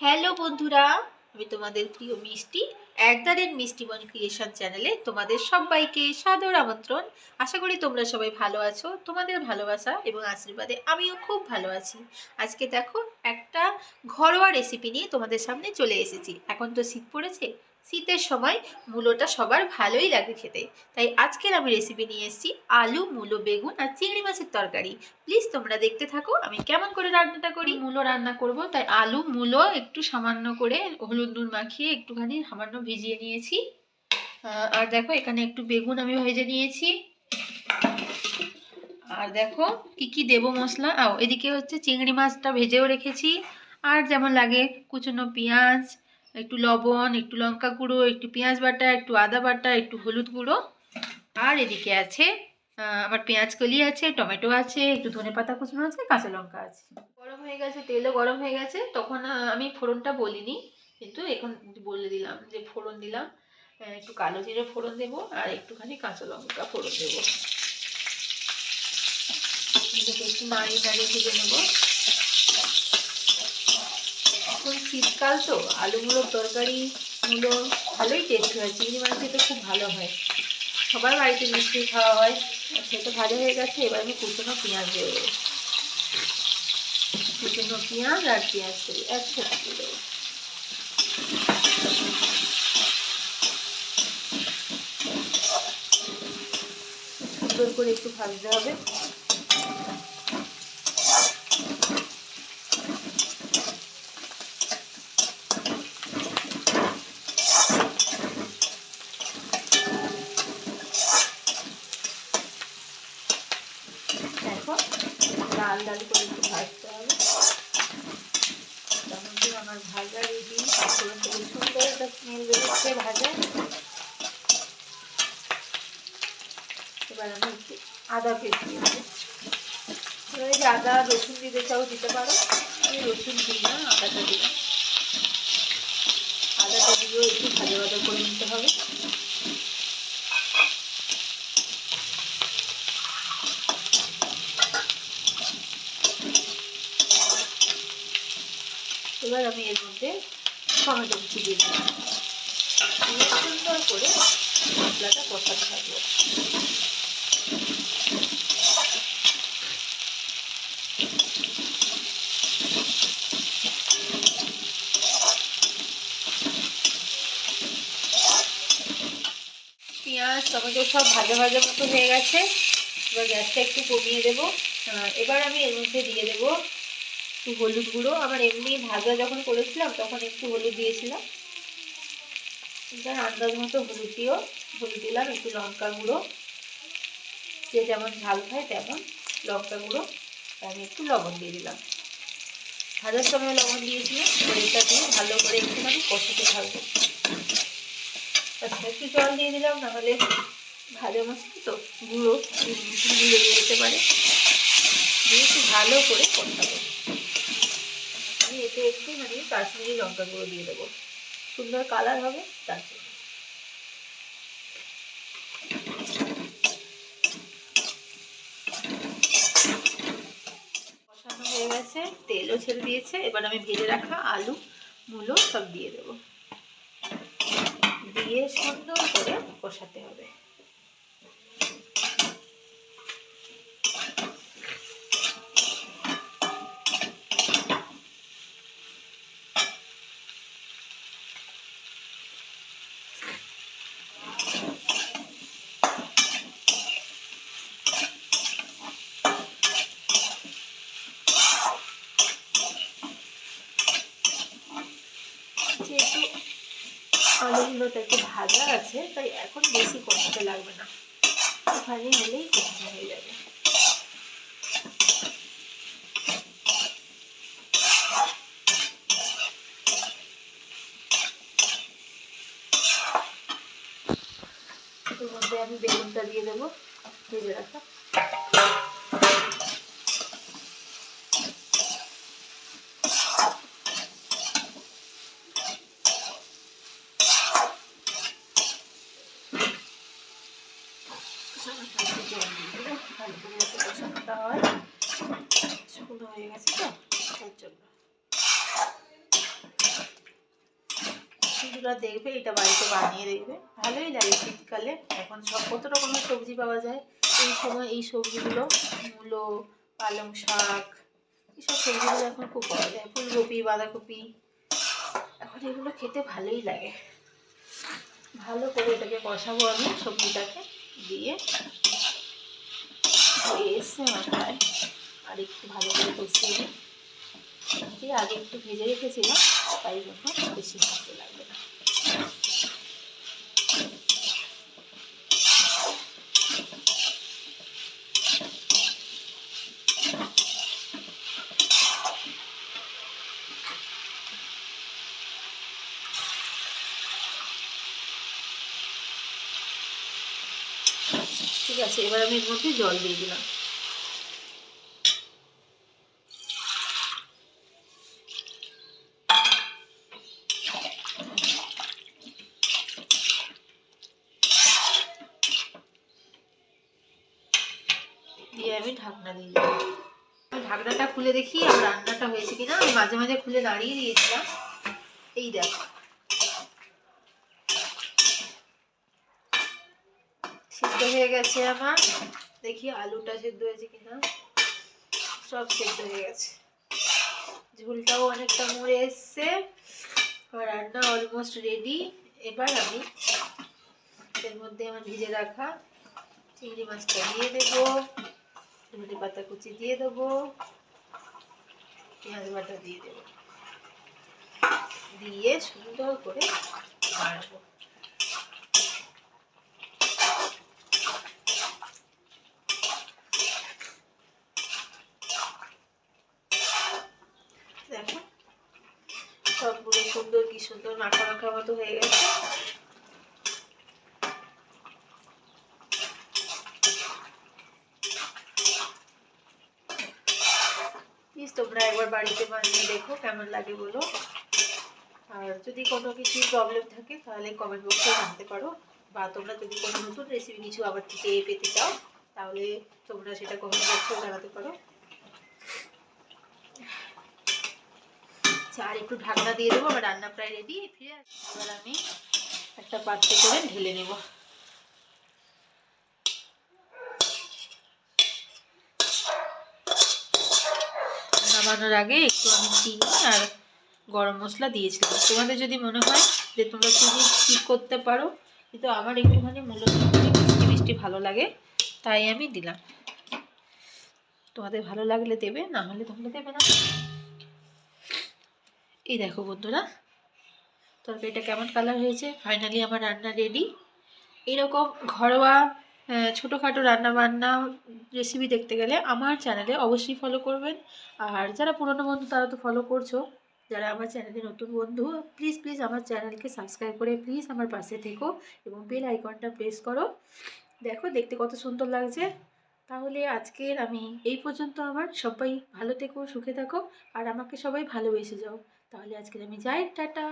Hello বন্ধুরা, আমি তোমাদের প্রিয় মিষ্টি একদারের মিষ্টি বন ক্রিয়েশন চ্যানেলে তোমাদের সবাইকে সাদর আমন্ত্রণ। আশা করি তোমরা সবাই ভালো আছো, তোমাদের ভালোবাসা এবং আশীর্বাদে আমিও খুব ভালো আছি। আজকে দেখো একটা ঘরোয়া রেসিপি নিয়ে তোমাদের সামনে চলে এসেছি। এখন তো শীত পড়েছে শীতের সময় মূলোটা সবার ভালোই লাগে খেতে। তাই আজকের আমি রেসিপি নিয়ে এসেছি আলু, মূলো, বেগুন আর চিংড়ি মাছের তরকারি। প্লিজ তোমরা দেখতে থাকো, আমি কেমন করে রান্নাটা করি? মূলো রান্না করব, তাই আলু, মূলো একটু সামান্য করে হলুদ নুন মাখিয়ে একটুখানি সামান্য ভিজিয়ে নিয়েছি। আর দেখো এখানে একটু বেগুন আমি ভেজে নিয়েছি। আর দেখো কি কি দেবো মশলা? আও এদিকে হচ্ছে চিংড়ি মাছটা ভেজেও রেখেছি। আর যেমন লাগে কুচনো পেঁয়াজ একটু লবণ, একটু লঙ্কা গুঁড়ো, একটু পেঁয়াজ বাটা, একটু আদা বাটা, একটু হলুদ গুঁড়ো। আর এদিকে আছে আমার পেঁয়াজ কলি আছে, টমেটো আছে, একটু ধনে পাতা কুচনো আছে, কাঁচা লঙ্কা আছে। গরম হয়ে গেছে, তেলও গরম হয়ে গেছে, তখন আমি ফোড়নটা বলিনি, কিন্তু এখন বলে দিলাম যে ফোড়ন দিলাম। একটু কালো জিরে ফোড়ন দেবো, আর একটুখানি কাঁচা লঙ্কা ফোড়ন দেবো। একটু নাড়িয়ে নাড়িয়ে ভেজে নেব। এখন শীতকাল তো আলুগুলোর তরকারি গুলো ভালোই টেস্ট হয়, চিংড়ি মাছ খেতে খুব ভালো হয়। সবার বাড়িতে মিষ্টি খাওয়া হয় সেটা ভাজা হয়ে গেছে, এবার আমি কুচনো পেঁয়াজ দিয়ে দেবো। কুচনো পেঁয়াজ আর পেঁয়াজ করি একসাথে দিয়ে দেবো। সুন্দর করে একটু ভাজতে হবে দেখো লাল লাল করে একটু ভাজতে হবে। কি আমার ভাজা রেডি থেকে সুন্দর একটা স্মেল বেরোচ্ছে ভাজা। এবার আমি আদা পেস্ট দিয়ে দেবো। এবার এই আদা, রসুন দিতে চাও দিতে পারো। আমি রসুন দিই না, আদাটা দিলাম আদাটা দিয়েও একটু ভাজা ভাজা করে নিতে হবে। এবার আমি এর মধ্যে টমেটো কুচি দিয়ে দিলাম। সুন্দর করে মশলাটা কষাতে থাকব। পেঁয়াজ, টমেটো সব ভাজা ভাজা মতো হয়ে গেছে। এবার গ্যাসটা একটু কমিয়ে দেবো। এবার আমি এর মধ্যে দিয়ে দেবো একটু হলুদ গুঁড়ো। আমার এমনি ভাজা যখন করেছিলাম, তখন একটু হলুদ দিয়েছিলাম। আন্দাজ মতো হলুদ দিও হলুদ দিলাম, একটু লঙ্কা গুঁড়ো। যে যেমন ঝাল খায় তেমন লঙ্কা গুঁড়ো। আমি একটু লবণ দিয়ে দিলাম। ভাজার সময় লবণ দিয়েছিলাম এটা দিয়ে ভালো করে একটুখানি কষাতে থাকব আচ্ছা একটু জল দিয়ে দিলাম, নাহলে ভাজা মশলা তো গুঁড়ো গুঁড়ো যেতে পারে। দিয়ে একটু ভালো করে কষাবো আমি এতে একটু মানে কাশ্মীরি লঙ্কা গুঁড়ো দিয়ে দেবো। সুন্দর কালার হবে, তার জন্য। কষানো হয়ে গেছে, তেলও ছেড়ে দিয়েছে। এবার আমি ভেজে রাখা আলু, মূলো সব দিয়ে দেবো। দিয়ে সুন্দর করে কষাতে হবে। আলুগুলোটা একটু ভাজা আছে, তাই এখন বেশি কষাতে লাগবে না। ওখানে হলেই কষানো হয়ে যাবে। আমি বেগুনটা দিয়ে দেবো, ভেজে রাখা। জল হয় গেছে তো তার জন্য রেসিপিগুলো দেখবে, এটা বাড়িতে বানিয়ে দেখবে। ভালোই লাগে শীতকালে। এখন সব কত রকমের সবজি পাওয়া যায়। এই সময় এই সবজিগুলো, মূলো, পালং শাক, এইসব সবজিগুলো এখন খুব পাওয়া যায়। ফুলকপি, বাঁধাকপি, এখন এগুলো খেতে ভালোই লাগে। ভালো করে এটাকে কষাবো আমি সবজিটাকে। দিয়ে হয়ে এসছে আমার আর একটু ভালো করে কষিয়ে দিই দিয়ে আগে একটু ভেজে রেখেছিলাম, তাই জন্য বেশি ভাজতে লাগবে না। আছে, এবার আমি এর মধ্যে জল দিয়ে দিলাম। দিয়ে আমি ঢাকনা ঢাকনাটা খুলে দেখি, আমার রান্নাটা হয়েছে কিনা। আমি মাঝে মাঝে খুলে দাঁড়িয়ে দিয়েছিলাম। এই দেখো। সিদ্ধ হয়ে গেছে আমার। দেখি আলুটা সিদ্ধ হয়েছে কিনা। সব সিদ্ধ হয়ে গেছে। ঝোলটাও অনেকটা মরে এসছে। রান্না অলমোস্ট রেডি এবার আমি এর মধ্যে আমার ভিজে রাখা চিংড়ি মাছটা দিয়ে দেবো। ধনে পাতা কুচি দিয়ে দেবো। পেঁয়াজ বাটা দিয়ে দেবো। দিয়ে সুন্দর করে বাড়বো দেখো সবগুলো সুন্দর, কি সুন্দর মাখা মাখা মতো হয়ে গেছে। তোমরা একবার বাড়িতে বানিয়ে দেখো, কেমন লাগে বলো। আর যদি কোনো কিছু প্রবলেম থাকে, তাহলে কমেন্ট বক্সে জানতে পারো। বা তোমরা যদি কোনো নতুন রেসিপি কিছু আবার থেকে পেতে চাও, তাহলে তোমরা সেটা কমেন্ট বক্সে জানাতে পারো। আচ্ছা আর একটু ঢাকনা দিয়ে দেবো, আমার রান্না প্রায় রেডি ফিরে। এবার আমি একটা পাত্রে করে ঢেলে নেব। নামানোর আগে একটু আমি চিনি আর গরম মশলা দিয়েছিলাম। তোমাদের যদি মনে হয় যে তোমরা চিনি স্কিপ করতে পারো, কিন্তু আমার একটুখানি মূলত মিষ্টি মিষ্টি ভালো লাগে, তাই আমি দিলাম। তোমাদের ভালো লাগলে দেবে, না হলে তোমরা দেবে না। এই দেখো বন্ধুরা, তরকারিটা কেমন কালার হয়েছে? ফাইনালি আমার রান্না রেডি এরকম ঘরোয়া ছোটোখাটো রান্না বান্না রেসিপি দেখতে গেলে আমার চ্যানেলে অবশ্যই ফলো করবেন। আর যারা পুরনো বন্ধু, তারা তো ফলো করছ। যারা আমার চ্যানেলে নতুন বন্ধু প্লিজ প্লিজ আমার চ্যানেলকে সাবস্ক্রাইব করে প্লিজ আমার পাশে থেকো এবং বেল আইকনটা প্রেস করো। দেখো, দেখতে কত সুন্দর লাগছে। তাহলে আজকের আমি এই পর্যন্ত আমার সবাই ভালো থেকো, সুখে থাকো, আর আমাকে সবাই ভালোবেসে যাও। তাহলে আজকের আমি যাই টাটা